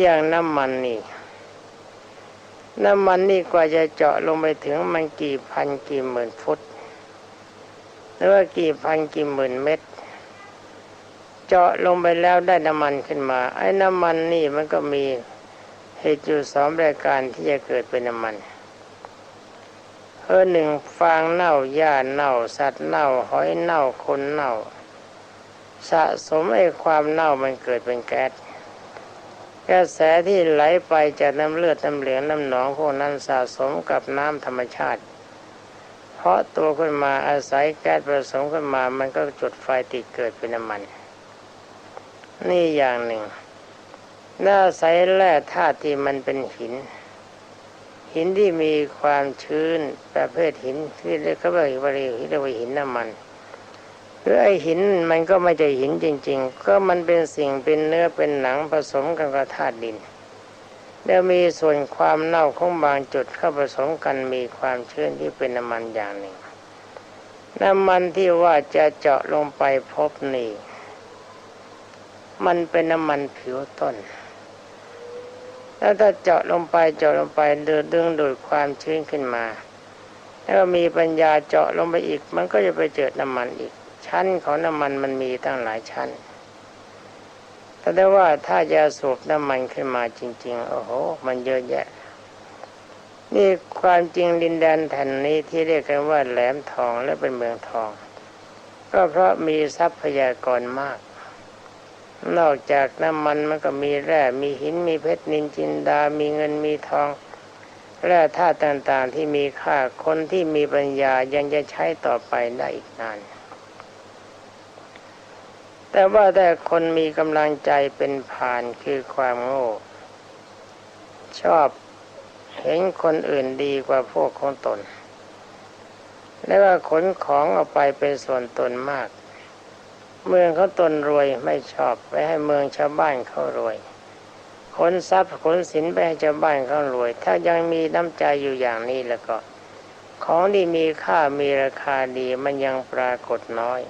อย่างน้ำมันนี่ น้ำมันนี่กว่าจะเจาะลงไปถึงมันกี่พันกี่หมื่นฟุต หรือว่ากี่พันกี่หมื่นเม็ดเจาะลงไปแล้วได้น้ำมันขึ้นมา ไอ้น้ำมันนี่มันก็มีเหตุอยู่สองรายการที่จะเกิดเป็นน้ำมันเออหนึ่งฟางเน่าหญ้าเน่า สัตว์เน่า หอยเน่าคนเน่า สะสมไอ้ความเน่ามันเกิดเป็นแก๊ส กระแสที่ไหลไปจากน้ำเลือดน้ำเหลืองน้ำหนองพวกนั้นสะสมกับน้ำธรรมชาติ เพราะตัวขึ้นมาอาศัยแก๊สผสมขึ้นมามันก็จุดไฟติดเกิดเป็นน้ำมัน นี่อย่างหนึ่งน่าใสแร่ธาตุที่มันเป็นหิน หินที่มีความชื้นประเภทหินที่เรียกว่าหินเรียกว่าหินน้ำมัน หรือไอหินมันก็ไม่ใช่หินจริง ๆ ก็มันเป็นสิ่งเป็นเนื้อเป็นหนังผสมกันกับธาตุดิน แล้วมีส่วนความเน่าของบางจุดเข้าผสมกันมีความชื้นที่เป็นน้ำมันอย่างหนึ่ง น้ำมันที่ว่าจะเจาะลงไปพบนี่มันเป็นน้ำมันผิวต้น แล้วถ้าเจาะลงไปเจาะลงไปเดือดดึงดูดความชื้นขึ้นมา แล้วมีปัญญาเจาะลงไปอีก มันก็จะไปเจอน้ำมันอีก ชั้นของน้ำมันมันมีตั้งหลายชั้นแต่ได้ว่าถ้าจะสูบน้ำมันขึ้นมาจริง ๆ โอ้โห มันเยอะแยะ นี่ความจริงดินแดนแผ่นนี้ที่เรียกกันว่าแหลมทองและเป็นเมืองทอง ก็เพราะมีทรัพยากรมาก นอกจากน้ำมันมันก็มีแร่มีหินมีเพชรนินจินดา มีเงินมีทองแร่ธาตุต่างๆที่มีค่าคนที่มีปัญญายังจะใช้ต่อไปได้อีกนาน แต่ว่าแต่คนมีกำลังใจเป็นผ่านคือความโง่ ชอบเห็นคนอื่นดีกว่าพวกของตน และว่าขนของออกไปเป็นส่วนตนมาก เมืองเขาตนรวยไม่ชอบไปให้เมืองชาวบ้านเขารวยขนทรัพย์ขนสินไปให้ชาวบ้านเขารวย ถ้ายังมีน้ำใจอยู่อย่างนี้แล้วก็ ของที่มีค่ามีราคาดีมันยังปรากฏน้อย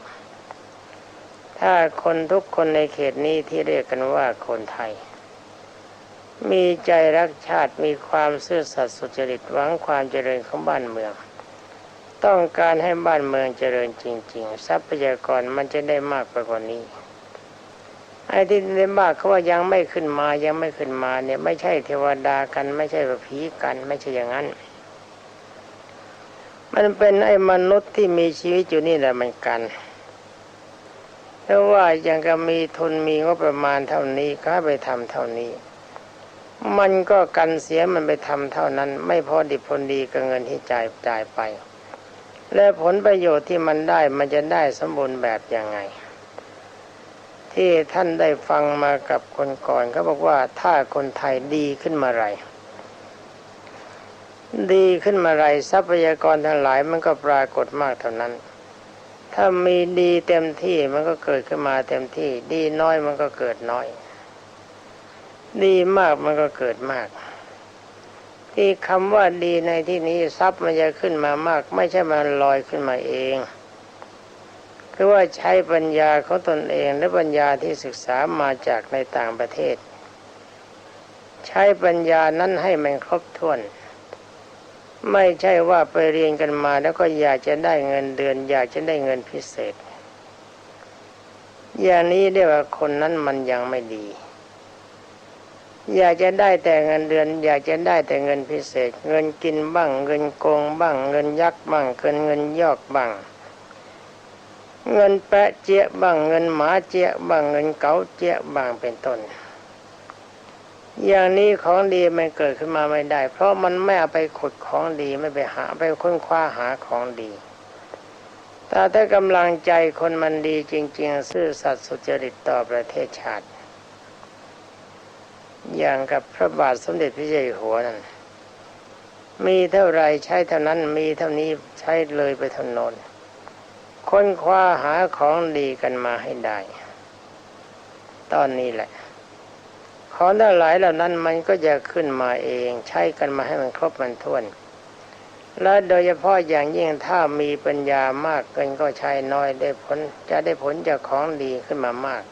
ถ้าคนทุกคนในเขตนี้ที่เรียกกันว่าคนไทย มีใจรักชาติมีความซื่อสัตย์สุจริตหวังความเจริญของบ้านเมือง ต้องการให้บ้านเมืองเจริญจริง ๆ ทรัพยากรมันจะได้มากไปกว่านี้ไอ้ที่ได้มากเขาว่ายังไม่ขึ้นมายังไม่ขึ้นมาเนี่ยไม่ใช่เทวดากันไม่ใช่ผีกันไม่ใช่อย่างนั้นมันเป็นไอ้มนุษย์ที่มีชีวิตอยู่นี่แหละมันกัน เพราว่ายังก็มีทุนมีงบประมาณเท่านี้ก็ไปทำเท่านี้ มันก็กันเสียมันไปทำเท่านั้น ไม่พอดิบพอดีกับเงินที่จ่ายจ่ายไป และผลประโยชน์ที่มันได้มันจะได้สมบูรณ์แบบยังไง ที่ท่านได้ฟังมากับคนก่อนเขาบอกว่าถ้าคนไทยดีขึ้นมาไรดีขึ้นมาไรทรัพยากรทั้งหลายมันก็ปรากฏมากเท่านั้น ถ้ามีดีเต็มที่มันก็เกิดขึ้นมาเต็มที่ ดีน้อยมันก็เกิดน้อย ดีมากมันก็เกิดมาก ที่คำว่าดีในที่นี้ทรัพย์มันจะขึ้นมามาก ไม่ใช่มันลอยขึ้นมาเองคือว่าใช้ปัญญาของตนเองและปัญญาที่ศึกษามาจากในต่างประเทศ ใช้ปัญญานั้นให้มันครบถ้วน ไม่ใช่ว่าไปเรียนกันมาแล้วก็อยากจะได้เงินเดือน อยากจะได้เงินพิเศษ อย่างนี้เรียกว่าคนนั้นมันยังไม่ดี อยากจะได้แต่เงินเดือน อยากจะได้แต่เงินพิเศษ เงินกินบ้าง เงินโกงบ้าง เงินยักบ้างเงินเงินยอกบ้าง เงินแปะเจี๊ยบ้าง เงินหมาเจี๊ยบ้าง เงินเก๋าเจี๊ยบ้างเป็นต้น อย่างนี้ของดีมันเกิดขึ้นมาไม่ได้ เพราะมันไม่เอาไปขุดของดีไม่ไปหาไปค้นคว้าหาของดี แต่ถ้ากำลังใจคนมันดีจริง ๆ ซื่อสัตย์สุจริตต่อประเทศชาติ อย่างกับพระบาทสมเด็จพระเจ้าอยู่หัวนั่นมีเท่าไรใช้เท่านั้นมีเท่านี้ใช้เลยไปทนนค้นคว้าหาของดีกันมาให้ได้ ตอนนี้แหละ ของทั้งหลายเหล่านั้นมันก็จะขึ้นมาเองใช้กันมาให้มันครบมันท้วน และโดยเฉพาะอย่างยิ่งถ้ามีปัญญามากเกินก็ใช้น้อยได้ผลจะได้ผลจากของดีขึ้นมามาก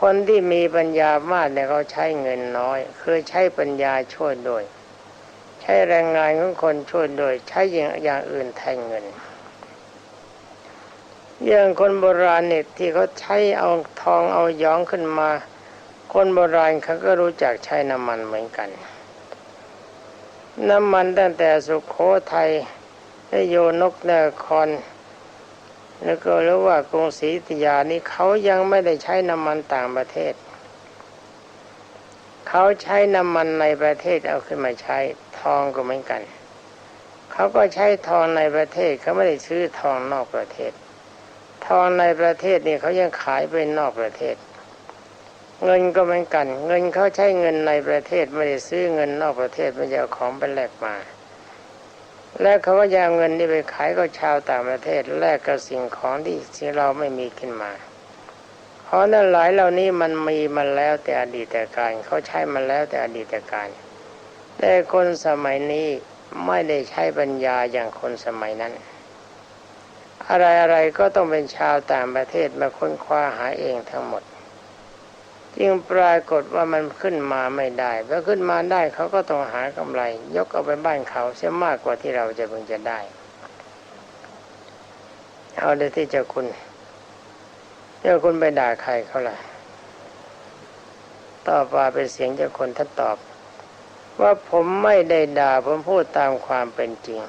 คนที่มีปัญญามากเนี่ยเขาใช้เงินน้อย คือใช้ปัญญาช่วยโดย ใช้แรงงานของคนช่วยโดย ใช้อย่างอย่างอื่นแทนเงินอย่างคนโบราณเนี่ยที่เขาใช้เอาทองเอาย้องขึ้นมา คนโบราณเขาก็รู้จักใช้น้ำมันเหมือนกัน น้ำมันตั้งแต่สุขโขทัยและโยนกนครแล้วก็รู้ว่ากรุงศรีธยานี่เขายังไม่ได้ใช้น้ำมันต่างประเทศ เขาใช้น้ำมันในประเทศเอาขึ้นมาใช้ทองก็เหมือนกัน เขาก็ใช้ทองในประเทศเขาไม่ได้ซื้อทองนอกประเทศ ทองในประเทศนี่เขายังขายไปนอกประเทศ เงินก็เหมือนกัน เงินเขาใช้เงินในประเทศไม่ได้ซื้อเงินนอกประเทศไม่ได้เอาของไปแลกมา และเขาก็ยาเงินนี่ไปขายกับชาวต่างประเทศแลกกับสิ่งของที่ที่เราไม่มีขึ้นมา เพราะนั้นหลายเหล่านี้มันมีมาแล้วแต่อดีตการเขาใช้มาแล้วแต่อดีตการ แต่คนสมัยนี้ไม่ได้ใช้ปัญญาอย่างคนสมัยนั้น อะไรอะไรก็ต้องเป็นชาวต่างประเทศมาค้นคว้าหาเองทั้งหมด จึงปรากฏว่ามันขึ้นมาไม่ได้เพราขึ้นมาได้เขาก็ต้องหากำไร ยกเอาไปบ้านเขาเสียมากกว่าที่เราจะเพิ่งจะได้ เอาเดี๋ยที่เจ้าคุณเจ้าคุณไปด่าใครเขาล่ะต่อมาเป็นเสียงเจ้าคนท่านตอบ ว่าผมไม่ได้ด่าผมพูดตามความเป็นจริง